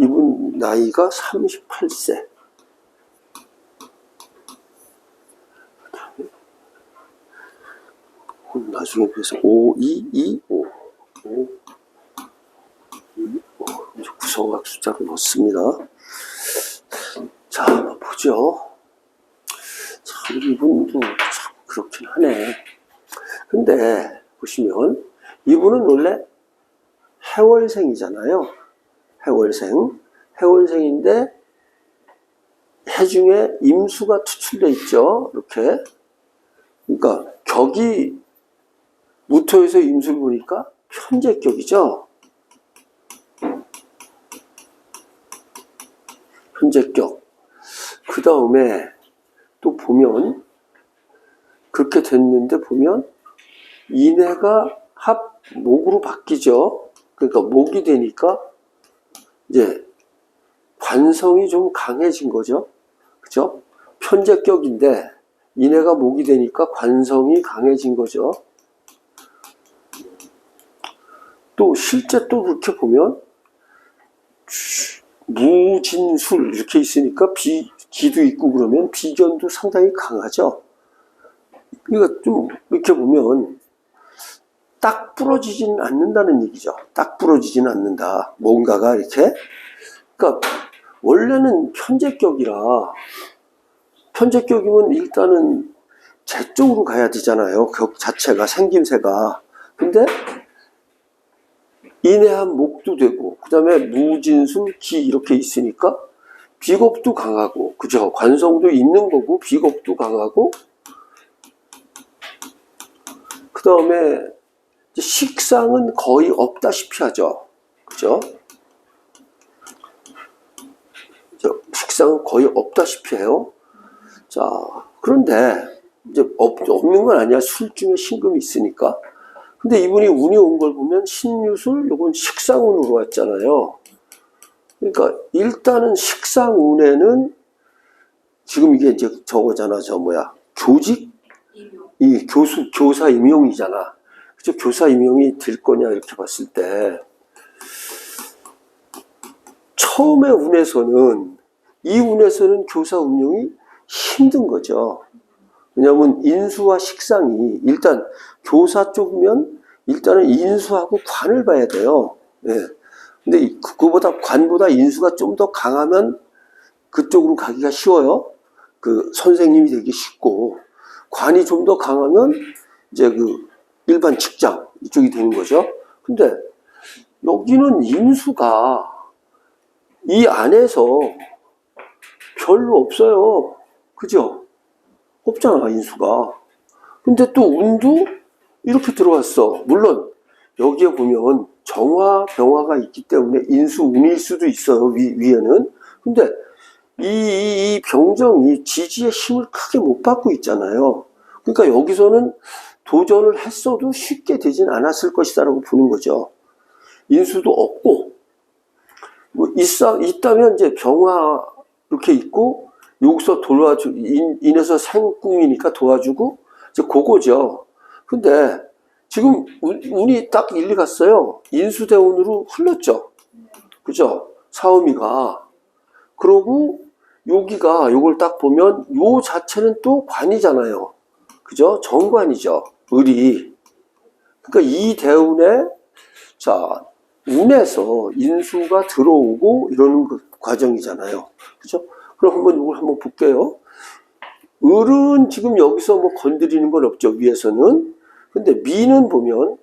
이분 나이가 38세. 나중에 그래서 5, 2, 2, 5. 5, 2, 5. 이제 구성학 숫자로 넣습니다. 자, 한번 보죠. 참, 이분도 참 그렇긴 하네. 근데, 보시면, 이분은 원래 해월생이잖아요. 해월생. 해월생인데, 해 중에 임수가 투출돼 있죠. 이렇게. 그러니까, 격이 무토에서 임수를 보니까 편제격이죠. 편제격. 그 다음에 또 보면, 그렇게 됐는데 보면, 인해가 합, 목으로 바뀌죠. 그러니까 목이 되니까, 이제, 관성이 좀 강해진 거죠. 그죠? 편제격인데, 인해가 목이 되니까 관성이 강해진 거죠. 또 실제 또 그렇게 보면 무진술 이렇게 있으니까 비, 기도 있고 그러면 비견도 상당히 강하죠. 그러니까 좀 이렇게 보면 딱 부러지진 않는다는 얘기죠. 딱 부러지진 않는다. 뭔가가 이렇게. 그러니까 원래는 편제격이라 편제격이면 일단은 제 쪽으로 가야 되잖아요. 격 자체가 생김새가. 근데 인해한 목도 되고 그다음에 무진술 기 이렇게 있으니까 비겁도 강하고 그죠 관성도 있는 거고 비겁도 강하고 그다음에 식상은 거의 없다시피 하죠 그죠 저 식상은 거의 없다시피 해요 자 그런데 이제 없, 없는 건 아니야 술 중에 신금이 있으니까 근데 이분이 운이 온 걸 보면 신유술, 요건 식상운으로 왔잖아요. 그러니까 일단은 식상운에는 지금 이게 이제 저거잖아, 저 뭐야. 교직? 이 교수, 교사 임용이잖아. 그죠? 교사 임용이 될 거냐, 이렇게 봤을 때. 처음에 운에서는, 이 운에서는 교사 운용이 힘든 거죠. 왜냐하면 인수와 식상이 일단 교사 쪽이면 일단은 인수하고 관을 봐야 돼요. 예. 근데 그거보다 관보다 인수가 좀 더 강하면 그쪽으로 가기가 쉬워요. 그 선생님이 되기 쉽고 관이 좀 더 강하면 이제 그 일반 직장 이쪽이 되는 거죠. 근데 여기는 인수가 이 안에서 별로 없어요. 그죠? 없잖아, 인수가. 근데 또 운도 이렇게 들어왔어. 물론, 여기에 보면 정화, 병화가 있기 때문에 인수, 운일 수도 있어요, 위, 위에는. 근데 이, 이, 이 병정이 지지의 힘을 크게 못 받고 있잖아요. 그러니까 여기서는 도전을 했어도 쉽게 되진 않았을 것이다라고 보는 거죠. 인수도 없고, 뭐, 있어, 있다면 이제 병화 이렇게 있고, 여기서 도와주, 인, 인해서 생꿈이니까 도와주고, 이제 그거죠. 근데 지금 운, 운이 딱 일리 갔어요. 인수대운으로 흘렀죠. 그죠? 사음이가. 그러고 여기가 요걸 딱 보면 요 자체는 또 관이잖아요. 그죠? 정관이죠. 을이. 그러니까 이 대운에 자 운에서 인수가 들어오고 이러는 그 과정이잖아요. 그죠? 그럼 한번 이걸 한번 볼게요. 을은 지금 여기서 뭐 건드리는 건 없죠. 위에서는. 근데 미는 보면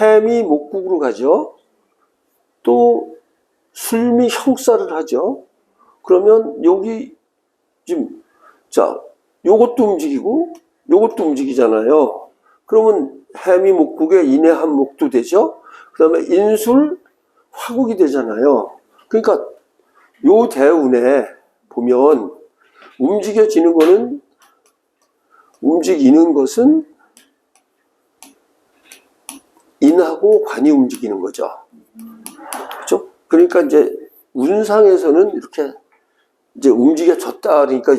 해미 목국으로 가죠. 또 술미 형살을 하죠. 그러면 여기 지금 자 요것도 움직이고 요것도 움직이잖아요. 그러면 해미 목국에 인해한 목도 되죠. 그 다음에 인술 화국이 되잖아요. 그러니까 요 대운에 보면 움직여지는 거는 움직이는 것은 인하고 관이 움직이는 거죠. 그렇죠? 그러니까 이제 운상에서는 이렇게 이제 움직여졌다 그러니까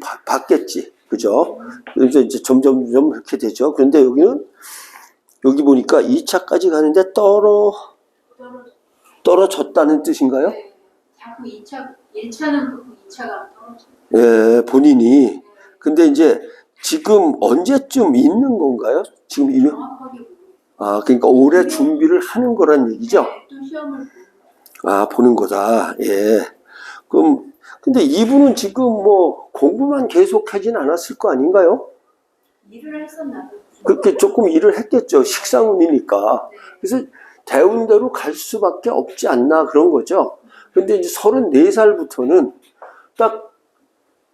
받- 받겠지. 그죠? 그래서 이제 점점 점 이렇게 되죠. 그런데 여기는 여기 보니까 2차까지 가는데 떨어 떨어졌다는 뜻인가요? 네. 자꾸 2차, 1차는 그렇고 2차가 떨어져. 예, 본인이. 근데 이제 지금 언제쯤 있는 건가요? 지금 이 정확하게 모르고. 아, 그러니까 올해 준비를 하는 거란 얘기죠? 네, 또 시험을 보고. 아, 보는 거다. 예. 그럼, 근데 이분은 지금 뭐 공부만 계속 하진 않았을 거 아닌가요? 일을 했었나 봐. 그렇게 조금 일을 했겠죠. 식상운이니까. 네. 그래서 대운 대로 갈 수밖에 없지 않나 그런 거죠. 근데 이제 34살부터는 딱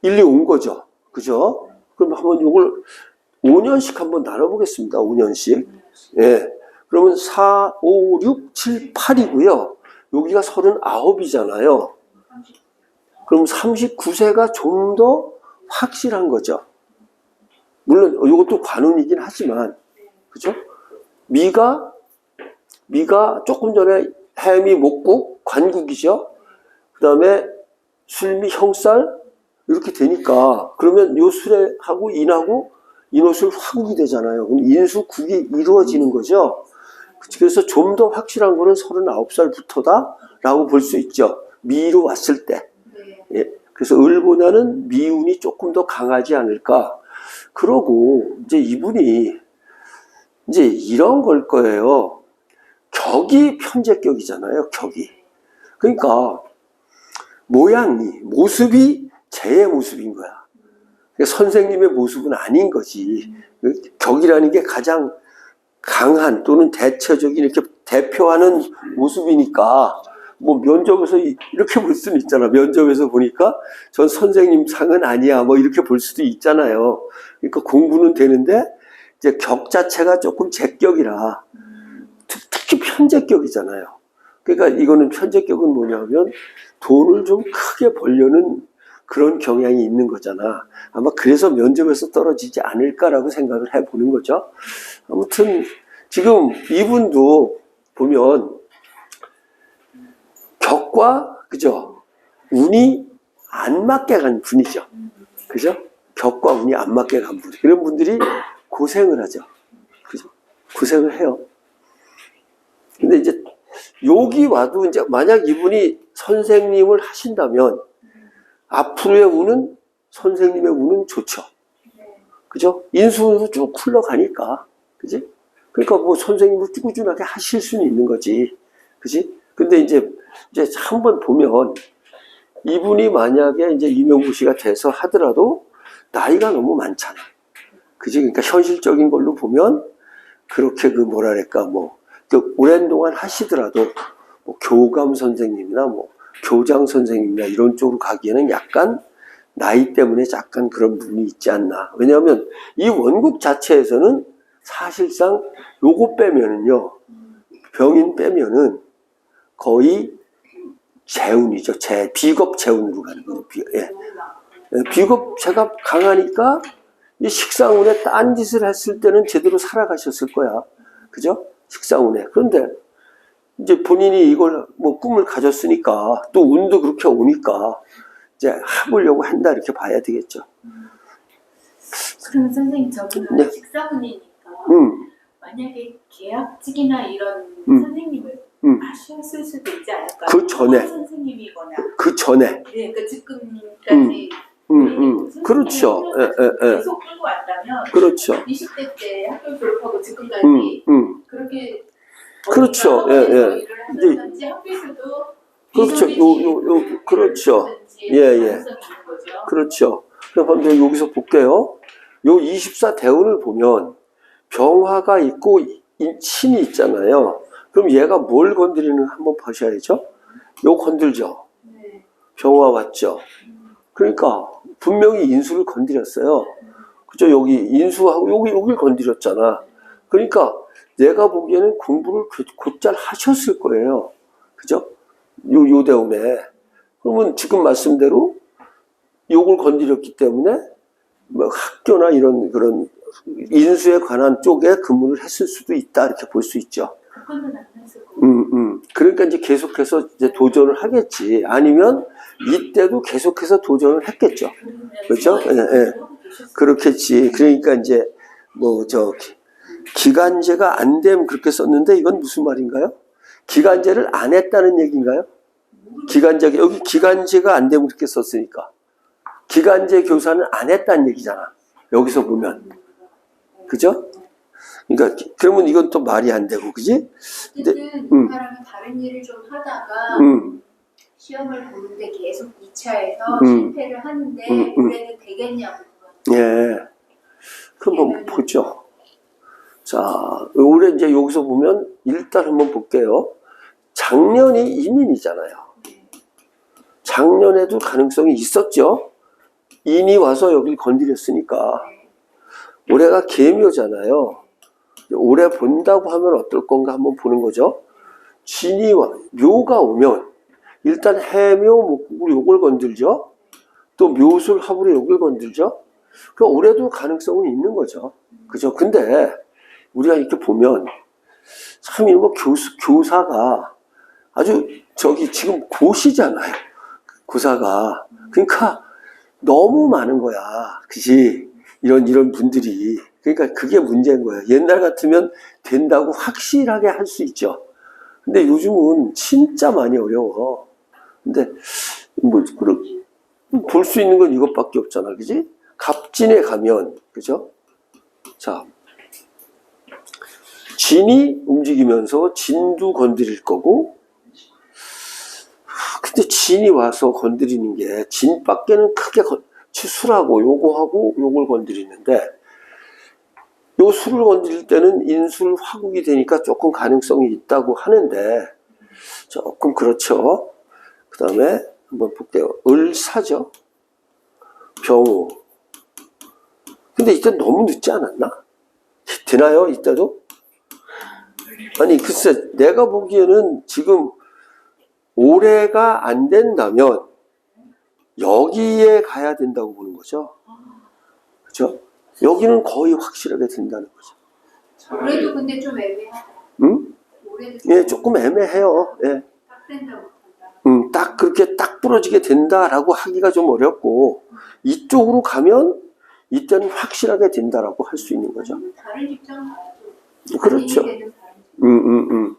일리 온 거죠. 그죠? 그럼 한번 이걸 5년씩 한번 나눠보겠습니다. 5년씩. 예. 그러면 4, 5, 6, 7, 8이고요. 여기가 39이잖아요. 30. 그럼 39세가 좀 더 확실한 거죠. 물론 이것도 관운이긴 하지만 그죠? 미가 미가 조금 전에 해미 목국 관국이죠. 그다음에 술미 형살 이렇게 되니까 그러면 요 술하고 인하고 인호술 화국이 되잖아요. 그럼 인수국이 이루어지는 거죠. 그래서 좀 더 확실한 거는 39살부터다라고 볼 수 있죠. 미로 왔을 때. 네. 예, 그래서 을보다는 미운이 조금 더 강하지 않을까. 그러고 이제 이분이 이제 이런 걸 거예요. 격이 편제격이잖아요. 격이. 그러니까 모양이 모습이 제 모습인 거야. 그러니까 선생님의 모습은 아닌 거지. 격이라는 게 가장 강한 또는 대체적인 이렇게 대표하는 모습이니까 뭐 면접에서 이- 이렇게 볼 수는 있잖아. 면접에서 보니까 전 선생님 상은 아니야. 뭐 이렇게 볼 수도 있잖아요. 그러니까 공부는 되는데 이제 격 자체가 조금 제격이라 특- 특히 편제격이잖아요. 그러니까 이거는 편제격은 뭐냐면 돈을 좀 크게 벌려는 그런 경향이 있는 거잖아. 아마 그래서 면접에서 떨어지지 않을까라고 생각을 해보는 거죠. 아무튼 지금 이분도 보면 격과 그죠 운이 안 맞게 간 분이죠. 그죠? 격과 운이 안 맞게 간 분. 그런 분들이 고생을 하죠. 그죠? 고생을 해요. 근데 이제 여기 와도 이제 만약 이분이 선생님을 하신다면 앞으로의 운은 선생님의 운은 좋죠. 네. 그죠? 인수운으로 쭉 흘러가니까. 그지? 그러니까 뭐 선생님을 꾸준하게 하실 수는 있는 거지. 그지? 근데 이제, 이제 한번 보면 이분이 만약에 이제 이명구 씨가 돼서 하더라도 나이가 너무 많잖아. 그지? 그러니까 현실적인 걸로 보면 그렇게 그 뭐랄까 뭐, 그 오랜 동안 하시더라도 뭐 교감 선생님이나 뭐 교장 선생님이나 이런 쪽으로 가기에는 약간 나이 때문에 약간 그런 부분이 있지 않나. 왜냐하면 이 원국 자체에서는 사실상 요거 빼면은요, 병인 빼면은 거의 재운이죠. 재, 비겁 재운으로 가는 거죠. 비, 예. 예, 비겁체가 강하니까 이 식상운에 딴 짓을 했을 때는 제대로 살아가셨을 거야. 그죠? 식상운에. 그런데 이제 본인이 이걸 뭐 꿈을 가졌으니까 또 운도 그렇게 오니까 이제 해보려고 한다 이렇게 봐야 되겠죠. 그러면 선생님 저분은 네. 식사분이니까 음, 만약에 계약직이나 이런 음. 선생님을 음. 하셨을 수도 있지 않을까요? 그 전에. 선생님이거나 그 전에. 네, 그 지금까지 음, 음. 그렇죠. 예, 예, 예. 계속 끌고 왔다면 그렇죠. 20대 때 학교 졸업하고 지금까지 음, 음. 그렇게 그렇죠. 예, 예. 하셨는지 학교에서도 그렇죠. 요, 요, 요, 그렇죠. 예, 예. 그렇죠. 그럼 이제 여기서 볼게요. 요 24 대운을 보면 병화가 있고 이- 신이 있잖아요. 그럼 얘가 뭘 건드리는 한번 보셔야죠. 요 건들죠. 네. 병화 왔죠. 그러니까 분명히 인수를 건드렸어요. 그죠? 여기 인수하고 여기 여기를 건드렸잖아. 그러니까 내가 보기에는 공부를 곧- 곧잘 하셨을 거예요. 그죠? 요, 요 대운에. 그러면 지금 말씀대로 요걸 건드렸기 때문에 뭐 학교나 이런 그런 인수에 관한 쪽에 근무를 했을 수도 있다 이렇게 볼 수 있죠. 안 거고. 음, 음. 그러니까 이제 계속해서 이제 도전을 하겠지. 아니면 이때도 계속해서 도전을 했겠죠. 그렇죠? 예, 예. 그렇겠지. 그러니까 이제 뭐 저 기간제가 안 되면 그렇게 썼는데 이건 무슨 말인가요? 기간제를 안 했다는 얘기인가요? 기간제 여기 기간제가 안 되면 그렇게 썼으니까 기간제 교사는 안 했다는 얘기잖아. 여기서 보면 그죠? 그러니까 기- 그러면 이건 또 말이 안 되고 그지? 어쨌든 음. 이 사람이 다른 일을 좀 하다가 음, 시험을 보는데 계속 2차에서 음. 실패를 하는데 음, 음. 올해는 되겠냐고. 예. 그럼 한번 보죠. 자, 올해 이제 여기서 보면 일단 한번 볼게요. 작년이 이민이잖아요. 작년에도 가능성이 있었죠. 인이 와서 여길 건드렸으니까. 올해가 개묘잖아요. 올해 본다고 하면 어떨 건가 한번 보는 거죠. 진이 와, 묘가 오면 일단 해묘, 목국으로 요걸 건들죠. 또 묘술, 합으로 요걸 건들죠. 그 올해도 가능성은 있는 거죠. 그죠? 근데 우리가 이렇게 보면 참 이런 거 교수, 교사가 아주 저기 지금 고시잖아요. 고사가. 그러니까 너무 많은 거야. 그지? 이런, 이런 분들이. 그러니까 그게 문제인 거야. 옛날 같으면 된다고 확실하게 할 수 있죠. 근데 요즘은 진짜 많이 어려워. 근데 뭐, 볼수 있는 건 이것밖에 없잖아. 그지? 갑진에 가면, 그죠? 자. 진이 움직이면서 진도 건드릴 거고, 근데 진이 와서 건드리는 게 진밖에는 크게 건, 수라고 요거 하고 요걸 건드리는데 요 수를 건드릴 때는 인술 화국이 되니까 조금 가능성이 있다고 하는데 조금 그렇죠. 그 다음에 한번 볼게요. 을사죠. 병우. 근데 이때 너무 늦지 않았나? 되나요? 이때도? 아니 글쎄 내가 보기에는 지금 올해가 안 된다면 여기에 가야 된다고 보는 거죠. 그죠? 여기는 거의 확실하게 된다는 거죠. 올해도 근데 좀 애매하다. 응? 예, 조금 애매해요. 예. 음, 딱 그렇게 딱 부러지게 된다라고 하기가 좀 어렵고 이쪽으로 가면 이때는 확실하게 된다라고 할 수 있는 거죠. 다른 가도 그렇죠. 음, 음, 음.